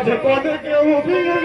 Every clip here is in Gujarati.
আজ কনে কেউ অভিযোগ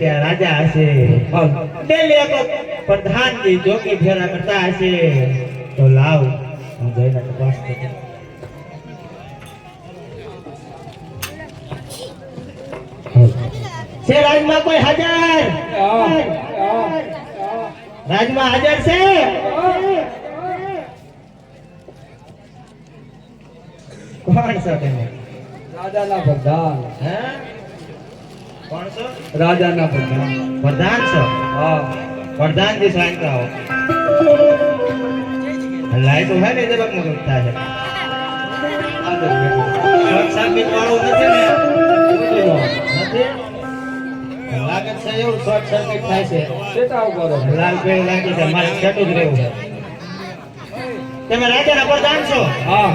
ત્યાં રાજા હશે ડેલી એક પ્રધાનજી જોકી ફેરા કરતા હશે. તો લાવ હું જઈને તપાસ કરું છે રાજમાં કોઈ હાજર? રાજમાં હાજર છે? કોણ છો તમે? રાજાના પ્રધાન હે? રાજાના પ્રધાન પ્રધાન છો? હા. પ્રધાનજી શાંત આવો લાઈટ હોય ને જબક મગજ થાય. છે શોર્ટ સર્કિટ નથી ને. નથી લાગે છે એવું શોર્ટ સર્કિટ થાય છે. લાલ પેલું લાગી છે મારે છેટું જ રહેવું તમે રાજાના પ્રધાન છો? હા.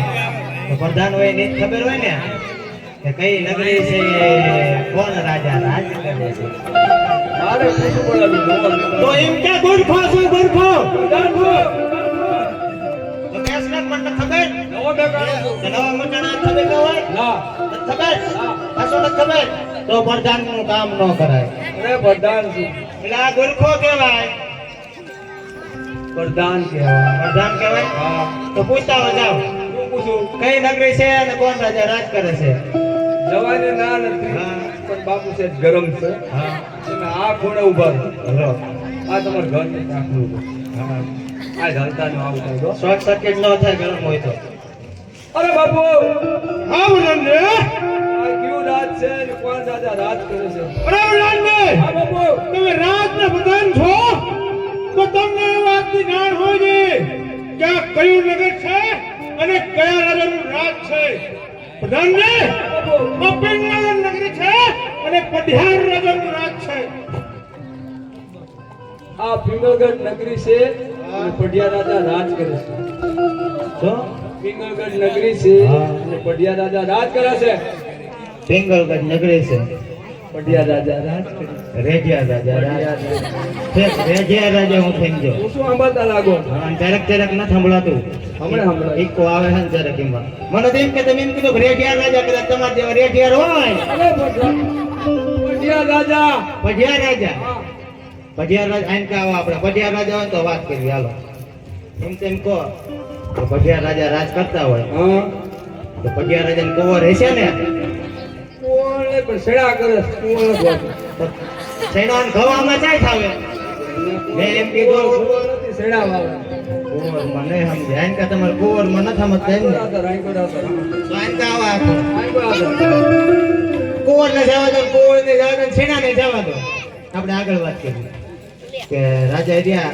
તો પ્રધાન હોય ને ખબર હોય ને. કે કઈ નગરી છે કોણ રાજા? રાજ કરે છે. મારે પૂછવું પડે તો એમ કે ગુરફો છે ગુરફો ગુરફો તો કેસને પણ ખબર? નવો બેકારો નવા મંડળા ખબર? ન. હોય ના ખબર? કશું નથી ખબર? તો પ્રધાનનું કામ ન કરાય. અરે પ્રધાન એટલે આ ગુરખો કહેવાય. પ્રધાન કહેવાય. પ્રધાન કહેવાય? તો પૂછતા પૂછું? કઈ નગરી છે અને કોણ રાજા? રાજ કરે છે? જવાની ના નથી પણ બાપુ છે ગરમ છે. તમે આ ખૂણે ઊભા રહો. આ તમારું ઘર. હા. આ જલતાનું આવું થાય તો. શોર્ટ સર્કિટ ન થાય ગરમ હોય તો. અરે બાપુ! હા વડાને આ કયું છે ને કોણ રાજા રાત કરે છે? અરે વડાને હા બાપુ! તમે રાજના પ્રધાન છો તો તમને એ વાતની જાણ હોય છે કે આ કયું નગર છે અને કયા રાજાનું રાજ છે. આ પિંગલાના નગરી છે અને પઢિયાર રાજાનું રાજ છે. આ પિંગળગઢ નગરી છે અને પઢિયા રાજા રાજ કરે છે. તો? પિંગળગઢ નગરી છે અને પઢિયા રાજા રાજ કરે છે. પિંગલગઢ નગરી છે. પઢિયા રાજા રાજ રેડિયા રાજા રાજ. રેડિયા રાજા હું થઈ ગયો. હું શું સાંભળતા લાગો? જરાક જરાક ન સંભળાતું. હમણાં સંભળાય. ઇકો આવે છે જરાક એમાં મને તો એમ કે તમે એમ કીધું રેડિયા રાજા કદાચ તમારા જેવા રેડિયાર હોય. અરે પઢિયા પઢિયા રાજા. પઢિયા રાજા. પઢિયા રાજા આઈને કે આપણે. પઢિયા રાજા હોય ને તો વાત કરી હાલો. એમ તેમ કહો. પઢિયા રાજા રાજ કરતા હોય. તો પઢિયા રાજાને કુંવર હશે ને? કોણે પણ સેડા કરે નથી હોતું. તો સૈનાન ખવામાં થાવે. મેં એમ કીધું કોણ નથી સેડા વાળો. કે તમારે નથી સમજતા ને ને જવા દો ને જવા દો ને જવા દો. આપણે આગળ વાત કરીએ. કે રાજા રહ્યા.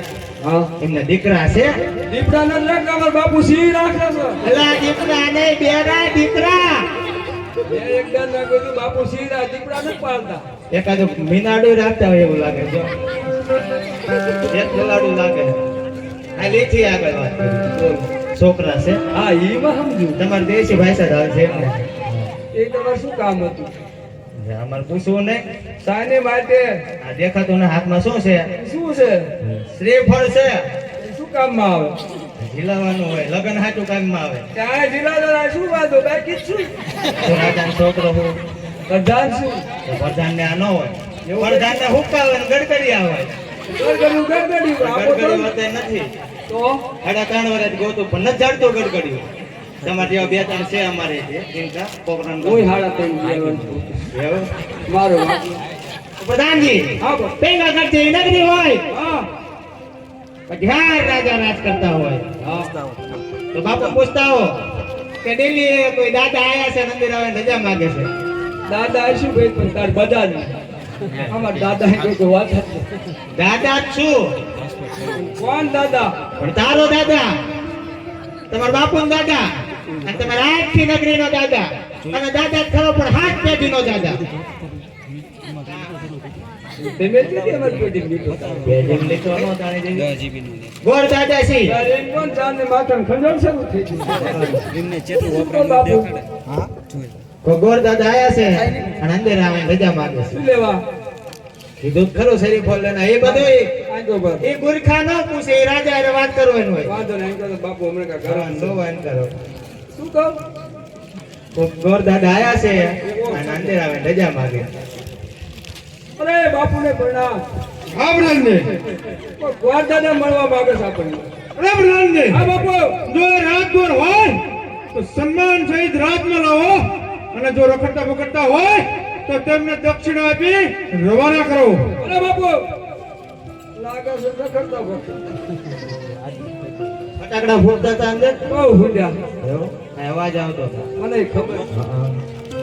એમના દીકરા છે. દીપડાના જ લાખ બાપુ સિંહ રાખે છે. અલા દીકરા ને બેરા દીકરા. ના બાપુ દીપડા એકાદો મીનાડું રાખતા હોય એવું લાગે જો એક દલાડું લાગે. આ લેથી આગળ વાત છોકરા છે. હા એ સમજુ તમારી દેશી ભાષા જ આવે છે એમને એ તમારે શું કામ હતું? અમારે પૂછવું નહીં સાને માટે. આ દેખાતું ને હાથમાં શું છે? શું છે? શ્રીફળ છે. શું કામમાં આવે? ઝીલાવાનું હોય લગ્ન હાચું કામમાં આવે. ત્યાં જિલ્લા શું વાંધો? બાકી શું તો રાજાનો છોકરો હું? પ્રધાન શું તો પ્રધાન ને આ ન હોય. પ્રધાન ને હોય. ને ગડકડી હોતે નથી. તો? સાડા ત્રણ વર્ષ ગોતું પણ નથી જાણતો ગડકડિયું તમારે જેવા બે ત્રણ છે અમારે છે પોકરણ હું હાડા ત્રણ એવું? મારો પ્રધાનજી. પેંગા કરશે નગરી હોય. હા. પઢિયાર રાજા રાજ કરતા હોય. તો બાપુ પૂછતા હો કે દિલ્હી કોઈ દાદા આયા છે મંદિર આવે રજા માગે છે? દાદા શું કઈ પણ તાર બધા જ અમાર દાદા એ કોઈ વાત દાદા છું. કોણ દાદા? પણ તારો દાદા. તમારા બાપુ દાદા. અને તમારા આઠથી નગરી નો દાદા. અને દાદા જ ખરો પણ હાથ પેઢી નો દાદા. તમે જ નથી અમારી લીધો? પેઢી લીધો નો તાણે જેવી. ગોળ દાદા છે તારે કોણ ચાંદને માથાને ખંજવાળ શરૂ થઈ ગયું. શું બાપુ તો ગોળ દાદા આયા છે અને અંદર આવે રજા માંગે શું લેવા? કીધું તો શરીફ લેના એ બધું એ ગુરખા ન પૂછે એ રાજા એને વાત કરવાની હોય વાંધો નહીં તો બાપુ હમણાં કાંઈ ઘરમાં કરવાનું નો વાન કરો. શું કહું? ગોળ દાદા આયા છે અને અંદર આવે રજા માંગે. અરે બાપુને પ્રણામ કોઈ ગોર દાદા મળવા માંગે છે આપણને. હા બાપુ. જો એ હોય તો સન્માન સહિત રાજમાં લાવો. અને જો રખડતા પકડતા હોય તો તેમને દક્ષિણા આપી રવાના કરો. અરે બાપુ. લાગે છે. ફટાકડા ફોડતા હતા અંદર? બહુ ફૂટ્યા. અવાજ આવતો હતો. મને ખબર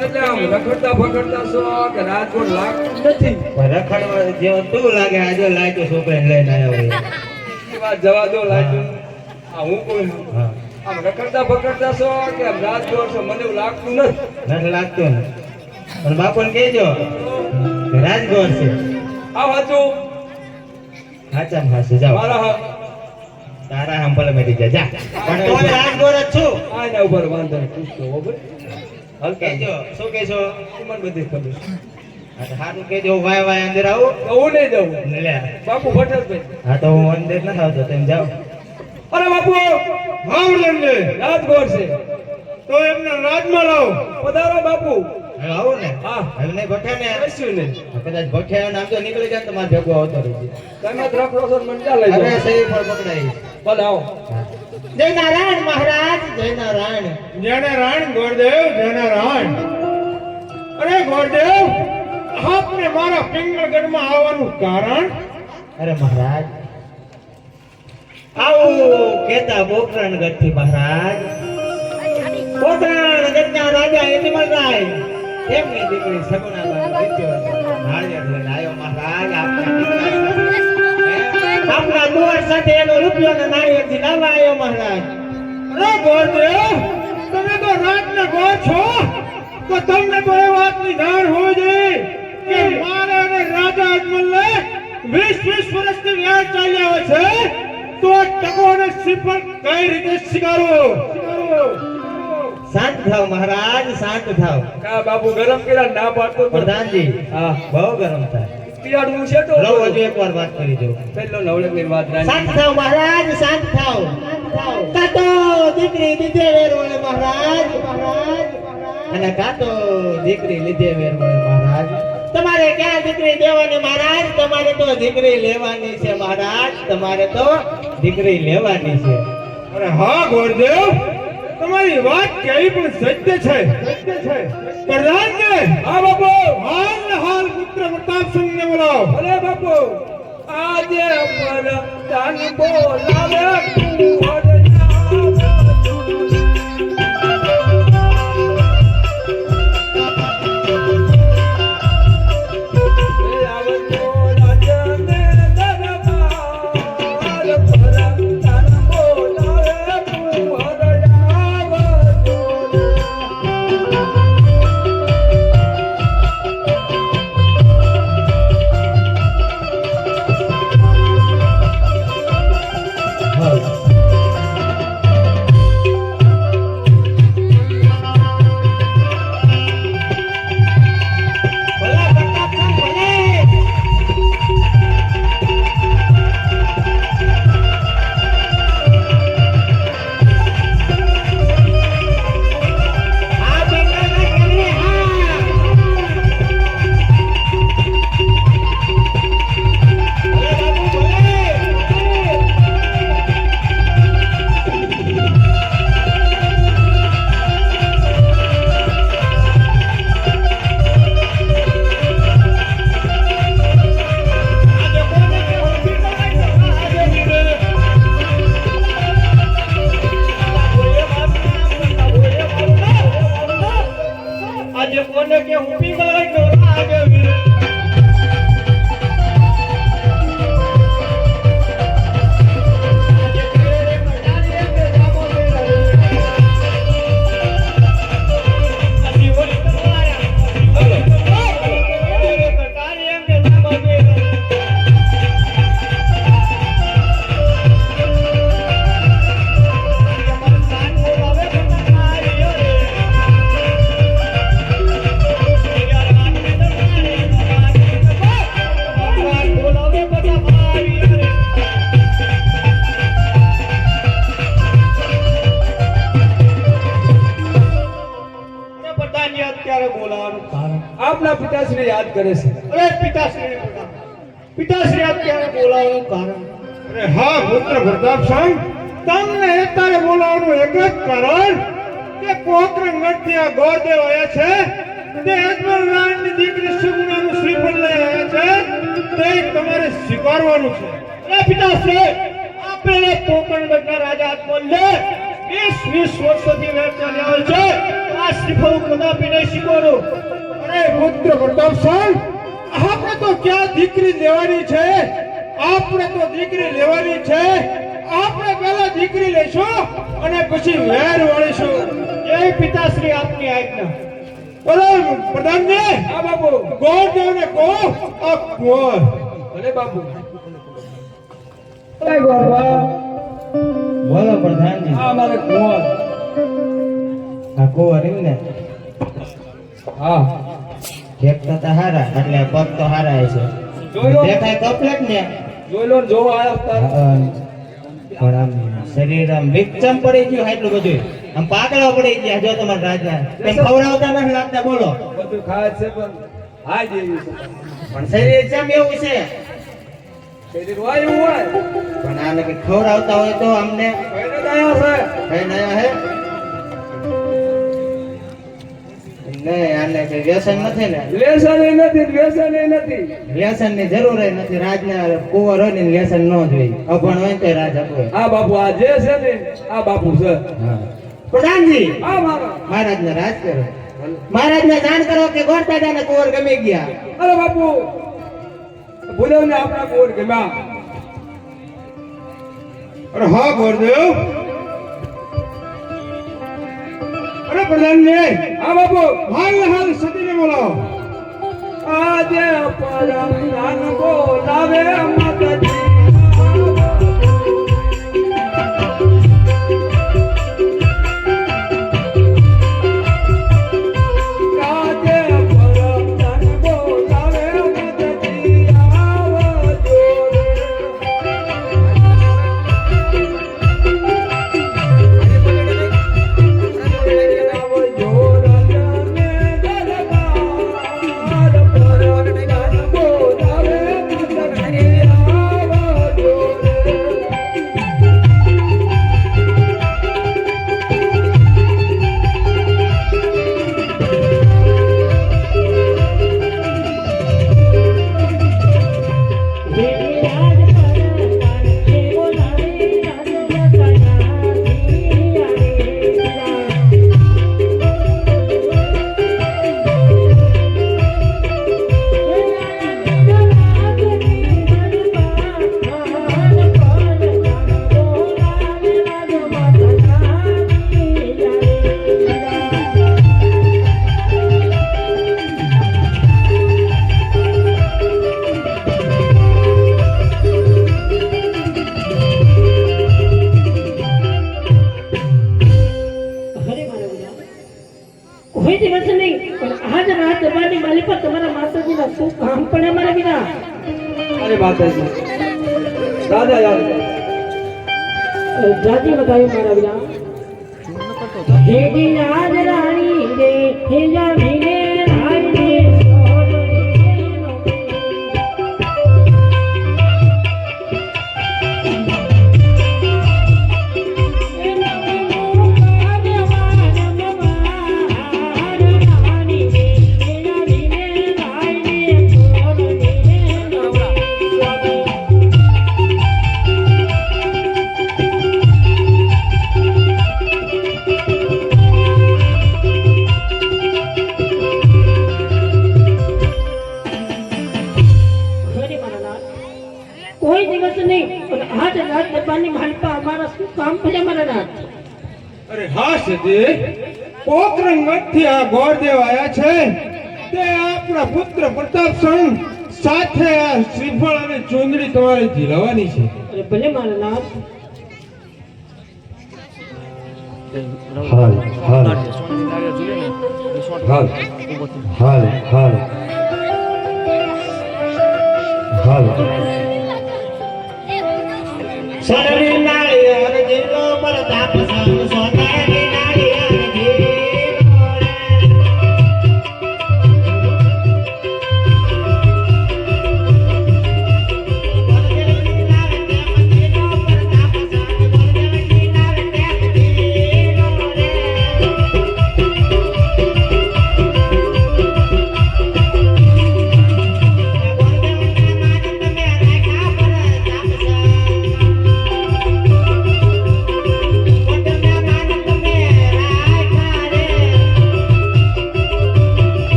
એટલે આમ રખડતા ભખડતા શોખ કે રાજકોટ લાગતું નથી રખડવા જેવો તું લાગે આજે લાગ્યો છોકરાને લઈને આવ્યો વાત જવા દો લાગ્યો આ હું કોઈ આમ રખડતા ભખડતા શોખ કે રાજકોટ છો મને એવું લાગતું નથી નથી લાગતું પણ બાપુને કહેજો રાજગોર છે આ વાંચું સાચા હાસુ જાઓ મારા હા. તારા આમ ભલે મેળી જા જા પણ તો રાજગોર જ છું. આના ઉપર વાંધો નહીં. પૂછતો શું મને બધી ખબર છે. તો વાય વાય અંદર આવું. તો હું નહીં જવું લે. બાપુ પટેલભાઈ હા તો હું અંદર નથી આવતો. તમે જાઓ. અરે બાપુ! હા પ્રધાનને રાજકોટ છે. તો એમને રાજમાં લાવો પધારો બાપુ. આવું ને? હા. નહીં ભઠે ને? કશું નહીં. કદાચ ભઠે અને આમ તો નીકળી જાય ને તમારે ભેગો આવતો રહેશે તમે છો મને ક્યાં લઈ અરે જાઓ. પર પકડાઈ. ભલે આવો. જય નારાયણ મહારાજ જય નારાયણ જય નારાયણ ગોરદેવ જય નારાયણ અરે ગોરદેવ આપને મારા પિંગળગઢમાં આવવાનું કારણ? અરે મહારાજ આવો કેતા બોકરણ ગઢથી મહારાજ. બોકરણગઢના રાજા યજમાનરાય એમની દીકરી સગુણાબાઈ નાળિયેર લઈને આવ્યો મહારાજ આપના આપના સાથે એનો રૂપિયો ને નાળિયેરથી લાવવા આવ્યો મહારાજ. અરે ગોરદેવ તમે તો રાતના ગો છો. તો તમને તો એ વાતની જાણ હોવી જોઈએ કે મારે અને રાજા અજમલને વીસ વીસ વર્ષથી વ્યાજ ચાલ્યા હોય છે. તો ટકો અને શ્રીફળ કઈ રીતે સ્વીકારવો શાંત થાવ મહારાજ શાંત થાવ. કા બાપુ ગરમ કર્યા ના પાડતો. પ્રધાનજી હા. બહુ ગરમ થાય. પિયાડવું છે તો રહો હજુ એકવાર વાત કરી દો પેલો નવળકની વાત શાંત થાવ મહારાજ શાંત થાવ. કાતો દીકરી લીધે વેરવળે મહારાજ અને કાતો દીકરી લીધે વેરવળે મહારાજ. તમારે ક્યાં દીકરી દેવાની મહારાજ? તમારે તો દીકરી લેવાની છે મહારાજ. તમારે તો દીકરી લેવાની છે. અરે હા ગોરદેવ. તમારી વાત કેવી પણ સત્ય છે. સત્ય છે પ્રધાનને હા બાપુ. હાલ ને હાલ પુત્ર પ્રતાપસિંહ ને બોલાવો. અરે બાપુ. આજે અમારા તન બોલાવે. તું હા પુત્ર પ્રતાપ સિંહ તમને અત્યારે બોલાવવાનું એક જ કારણ કે કોકરંગઢથી આ ગોરદેવ આવ્યા છે, તે અજમલ રાણની દીકરી સુગુણાનું શ્રીફળ લઈ આવ્યા છે, તે તમારે સ્વીકારવાનું છે. એ પિતાશ્રી આપણે બધા રાજા અજમલને વીસ વીસ વર્ષોથી વેર ચાલ્યા હોય છે, આ શ્રીફળ કદાપી નહીં સ્વીકારું. અરે પુત્ર પ્રતાપ સાહેબ, આપણે તો ક્યાં દીકરી લેવાની છે? આપણે તો દીકરી લેવાની છે. આપણે પહેલા દીકરી લેશું અને પછી વેર વાળીશું. એ પિતાશ્રી આપની આજ્ઞા. બોલો પ્રધાનજી. હા બાપુ. ગોરદેવને કહો આ ગોર. ભલે બાપુ. અરે ગોરવા બોલો પ્રધાનજી. હા મારે ગોર. આ ગોર એમ ને? હા. એક તો હારા એટલે પગ તો હારા છે. જોઈ લો. દેખાય કપલેટ ને. જોઈ લો આમ શરીર આમ પડી ગયું એટલું બધું આમ પાતળો પડી ગયા જો તમારા રાજા. તેમ ખવડાવતા નથી લાગતા બોલો. બધું ખાય છે પણ હાય જેવી પણ શરીર ચમ એવું છે? શરીર હોય એવું હોય. પણ આને ખવડાવતા હોય તો અમને દયા છે હે? નહીં આને કઈ વ્યસન નથી ને? લેસન ય નથી વ્યસન નથી. વ્યસનની જરૂર નથી. રાજને કુંવર હોય ને વ્યસન ન જોઈએ. અભણ હોય તો રાજ આપે. આ બાપુ આ જે છે ને આ બાપુ છે. પ્રધાનજી મહારાજ ને રાજ કરો. મહારાજ ને જાણ કરો કે ગોરદાદા ને કુંવર ગમી ગયા. અરે બાપુ ભૂલો ને આપણા કુંવર ગમ્યા. અરે હા ગોરદેવ. અરે પ્રધાનને હા બાપુ! હાલ હાલ સતીને બોલાવો. આજે પરમ બોલાવે માતાજી જાતિ બતાવ્યું મારા વિના. અરે હા મઠથી આ ગોરદેવ આવ્યા છે. તે આપણા પુત્ર પ્રતાપસિંહ સાથે આ શ્રીફળ અને ચુંદડી તમારે ઝીલવાની છે. અરે ભલે મારા નામ હાલ હાલ. હાલ હાલ હાલ. હાલ.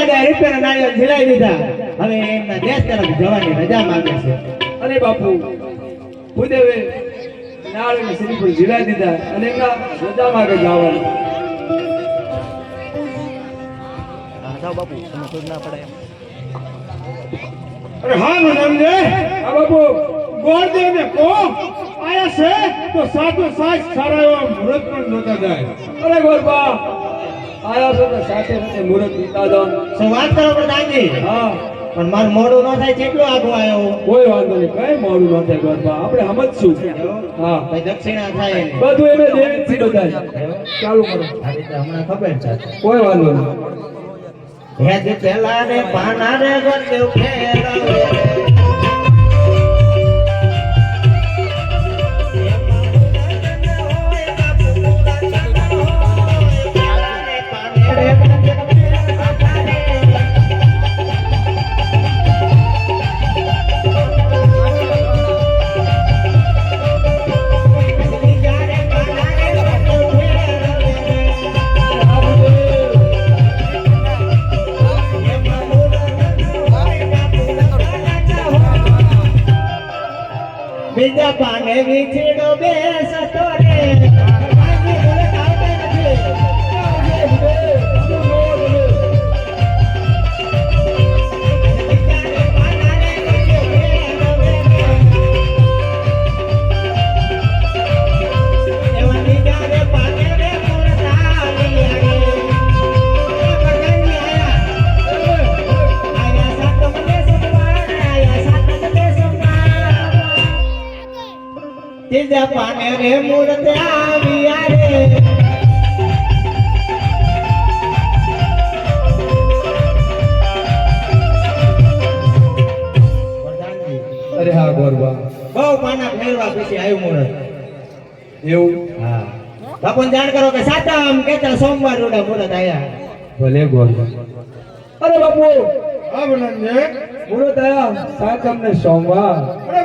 કે ગોરદાદા રીતેના નાળિયેર ઝીલાઈ દીધા. હવે એમના દેશ તરફ જવાની રજા માંગે છે. અને બાપુ ભૂદેવે નાળને શ્રીફળ ઝીલાઈ દીધા અને એમના રજા માંગે જવાનું. અરે હા મનામજે હા બાપુ. ગોરદેવ ને કો આયા છે તો સાતો સાત સારા એવા મુહૂર્ત પણ નહોતા જાય. અરે ગોરબા આયા તો સાથે સાથે મુરત જાઓ શું વાત કરો પ્રધાનજી? હા. પણ મારું મોડું ન થાય કેટલો આગો આવ્યો કોઈ વાંધો નહીં. કઈ મોડું ન થાય ગરબા? આપણે સમજશું હા. ભાઈ દક્ષિણા થાય બધું એને દેવી છે બધા ચાલુ કરો. હમણાં ખબર છે. કોઈ વાંધો નહીં. હેજ પેલા ને પાના રે ગોરદેવ ફેરવે. ત્રીજા પાને રે મૂર્ત આવ્યા રે. અરે હા ગોરબા બહુ પાના ફેરવા પછી આવ્યું મૂર્ત. એવું? હા. બાપુ જાણ કરો કે સાતમ કેતા સોમવાર રોડા મૂર્ત આયા ભલે ગોરબા અરે બાપુ! હા મનામજે મુહૂર્ત આયા સાતમ ને સોમવાર. અરે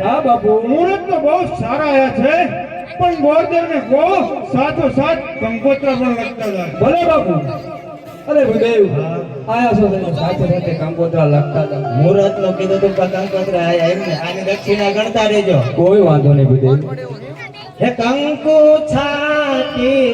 હા બાપુ. મુહૂર્ત તો બહુ સારા આયા છે પણ ગોરદેવ ને સાતો સાત કંકોત્રા પણ લખતા જાય. ભલે બાપુ. અરે ગુરુદેવ આયા છો સાથે સાથે કંકોત્રા લખતા હતા મુહૂર્ત નો કીધું તું કંકોત્ર આયા એમને. આની દક્ષિણા ગણતા રહેજો. કોઈ વાંધો નહીં ગુરુદેવ હે કંકુ કંકોત્રાણી.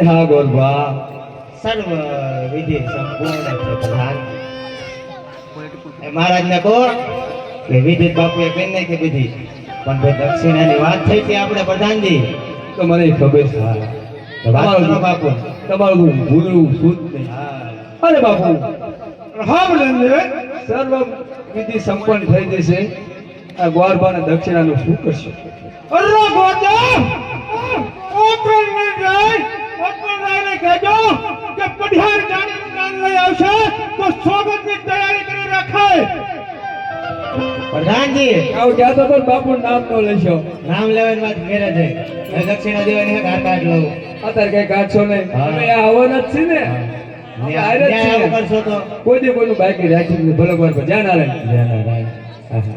હા સર્વ વિધિ સંપૂર્ણ છે પ્રધાન મહારાજને કહો કે વિધિ બાપુએ કહી નાખી વિધિ પણ જો દક્ષિણાની વાત થઈ હતી આપણે પ્રધાનજી તો મને ખબર છે વાત કરો બાપુ તમારું ભૂલું શુદ્ધ નહીં અરે બાપુ હા બળદેવ સર્વ વિધિ સંપન્ન થઈ જશે આ ગોરબાને દક્ષિણાનું શું કરશો અરે જાય ઓપન કહેજો કે પઢિયાર જાણી કાન લઈ આવશે તો સ્વાગતની તૈયારી કરી રાખે. પ્રધાનજી. આવ કહેતો તો બાપુ નામ નો લેશો નામ લેવાની વાત કરે છે. દક્ષિણા દેવાની હે કાઢ કાઢ લઉં. અત્યારે કઈ કાઢશો નહીં. તમે આવવાના જ છે ને. આપણે હારે જ આવું તો. કોઈ દી કોઈનું બાકી રાખી ભલે કોઈ ધ્યાન આવે હા, હા.